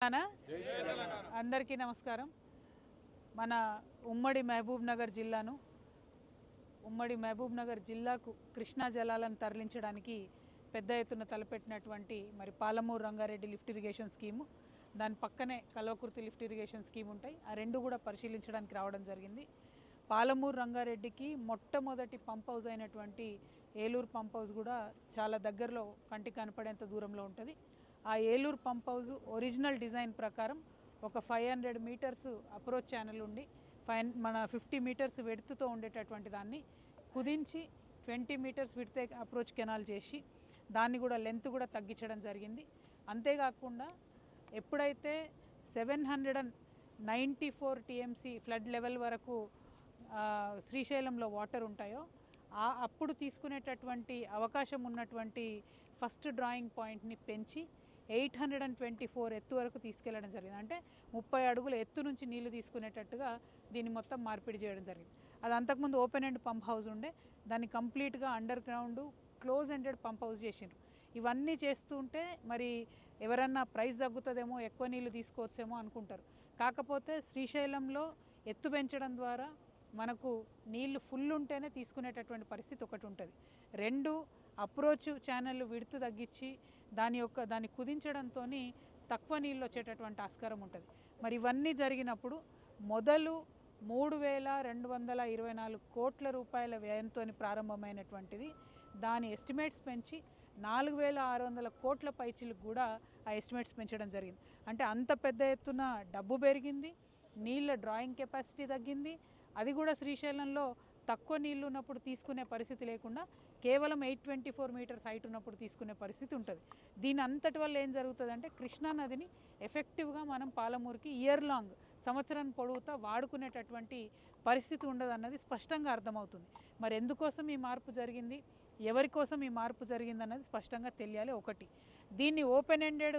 తెలంగాణ. అందరికీ నమస్కారం. మన ఉమ్మడి మహబూబ్ నగర్ జిల్లాను ఉమ్మడి మహబూబ్ నగర్ జిల్లాకు కృష్ణా జలాలను తరలించడానికి పెద్ద ఎత్తున తలపెట్టినటువంటి మరి Palamuru Rangareddy lift irrigation scheme దాని పక్కనే కల్వకుర్తి లిఫ్ట్ ఇరిగేషన్ స్కీమ్ ఉంటాయి. ఆ రెండు కూడా పరిశీలించడానికి రావడం జరిగింది. పాలమూరు రంగారెడ్డికి మొట్టమొదటి పంప్ హౌస్ అయినటువంటి ఏలూరు పంప్ హౌస్ కూడా చాలా దగ్గరలో కంటికి కనపడేంత దూరంలో ఉంటుంది. ఆ Eluru pump house original design ప్రకారం ఒక five hundred meters approach channel ఉండి ఫైవ్ మన ఫిఫ్టీ మీటర్స్ వెడుతుతో ఉండేటటువంటి దాన్ని కుదించి ట్వంటీ మీటర్స్ విడితే అప్రోచ్ కెనాల్ చేసి దాన్ని కూడా లెంత్ కూడా తగ్గించడం జరిగింది. అంతేకాకుండా ఎప్పుడైతే seven hundred and ninety four TMC flood level వరకు శ్రీశైలంలో వాటర్ ఉంటాయో ఆ అప్పుడు తీసుకునేటటువంటి అవకాశం ఉన్నటువంటి ఫస్ట్ డ్రాయింగ్ పాయింట్ని పెంచి eight hundred and twenty four ఎత్తు వరకు తీసుకెళ్ళడం జరిగింది. అంటే ముప్పై అడుగుల ఎత్తు నుంచి నీళ్ళు తీసుకునేటట్టుగా దీన్ని మొత్తం మార్పిడి చేయడం జరిగింది. అది అంతకుముందు ఓపెన్ ఎండ్ పంప్ హౌస్ ఉండే దాన్ని కంప్లీట్గా under ground close ended pump house చేసిండ్రు. ఇవన్నీ చేస్తుంటే మరి ఎవరన్నా ప్రైస్ తగ్గుతుందేమో ఎక్కువ నీళ్ళు తీసుకోవచ్చేమో అనుకుంటారు. కాకపోతే శ్రీశైలంలో ఎత్తు పెంచడం ద్వారా మనకు నీళ్ళు ఫుల్ ఉంటేనే తీసుకునేటటువంటి పరిస్థితి ఒకటి ఉంటుంది. రెండు అప్రోచ్ ఛానల్ విడుతు తగ్గించి దాని యొక్క దాన్ని కుదించడంతో తక్కువ నీళ్ళు వచ్చేటటువంటి ఆస్కారం ఉంటుంది. మరి ఇవన్నీ జరిగినప్పుడు మొదలు మూడు వేల రెండు వందల ఇరవై నాలుగు కోట్ల రూపాయల వ్యయంతో ప్రారంభమైనటువంటిది. దాని ఎస్టిమేట్స్ పెంచి నాలుగు వేల ఆరు వందల కోట్ల పైచిలకు కూడా ఆ ఎస్టిమేట్స్ పెంచడం జరిగింది. అంటే అంత పెద్ద ఎత్తున డబ్బు పెరిగింది నీళ్ళ డ్రాయింగ్ కెపాసిటీ తగ్గింది. అది కూడా శ్రీశైలంలో తక్కువ నీళ్ళు ఉన్నప్పుడు తీసుకునే పరిస్థితి లేకుండా కేవలం eight twenty four meters height ఉన్నప్పుడు తీసుకునే పరిస్థితి ఉంటుంది. దీని అంతటి వల్ల ఏం జరుగుతుందంటే కృష్ణా నదిని ఎఫెక్టివ్గా మనం పాలమూరుకి ఇయర్ లాంగ్ సంవత్సరం పొడుగుతా వాడుకునేటటువంటి పరిస్థితి ఉండదు అన్నది స్పష్టంగా అర్థమవుతుంది. మరి ఎందుకోసం ఈ మార్పు జరిగింది? ఎవరి కోసం ఈ మార్పు జరిగింది అన్నది స్పష్టంగా తెలియాలి ఒకటి. దీన్ని ఓపెన్ ఎండెడ్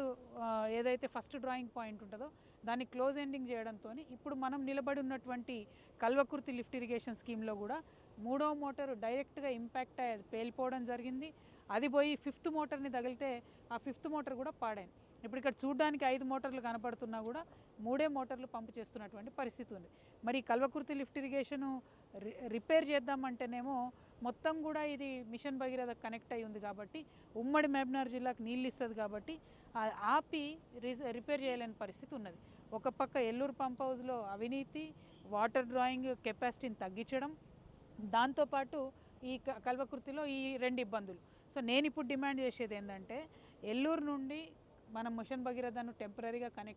ఏదైతే ఫస్ట్ డ్రాయింగ్ పాయింట్ ఉంటుందో దాన్ని క్లోజ్ ఎండింగ్ చేయడంతో ఇప్పుడు మనం నిలబడి ఉన్నటువంటి కల్వకుర్తి లిఫ్ట్ ఇరిగేషన్ స్కీమ్లో కూడా మూడో మోటార్ డైరెక్ట్గా ఇంపాక్ట్ అయ్యేది పేలిపోవడం జరిగింది. అది పోయి ఫిఫ్త్ మోటార్ని తగిలితే ఆ ఫిఫ్త్ మోటార్ కూడా పాడైంది. ఇప్పుడు ఇక్కడ చూడడానికి ఐదు మోటార్లు కనపడుతున్నా కూడా మూడే మోటార్లు పంపు చేస్తున్నటువంటి పరిస్థితి ఉంది. మరి కల్వకుర్తి లిఫ్ట్ ఇరిగేషను రి రిపేర్ చేద్దామంటేనేమో మొత్తం కూడా ఇది మిషన్ భగీరథ కనెక్ట్ అయి ఉంది కాబట్టి ఉమ్మడి మహబూబ్నగర్ జిల్లాకు నీళ్ళు ఇస్తుంది కాబట్టి ఆపి రిజ రిపేర్ చేయలేని పరిస్థితి ఉన్నది. ఒక పక్క ఎల్లూరు పంప్ హౌస్లో అవినీతి వాటర్ డ్రాయింగ్ కెపాసిటీని తగ్గించడం దాంతోపాటు ఈ క- కల్వకుర్తిలో ఈ రెండు ఇబ్బందులు. సో నేను ఇప్పుడు డిమాండ్ చేసేది ఏంటంటే ఎల్లూరు నుండి మనం మిషన్ భగీరథను టెంపరీగా కనెక్ట్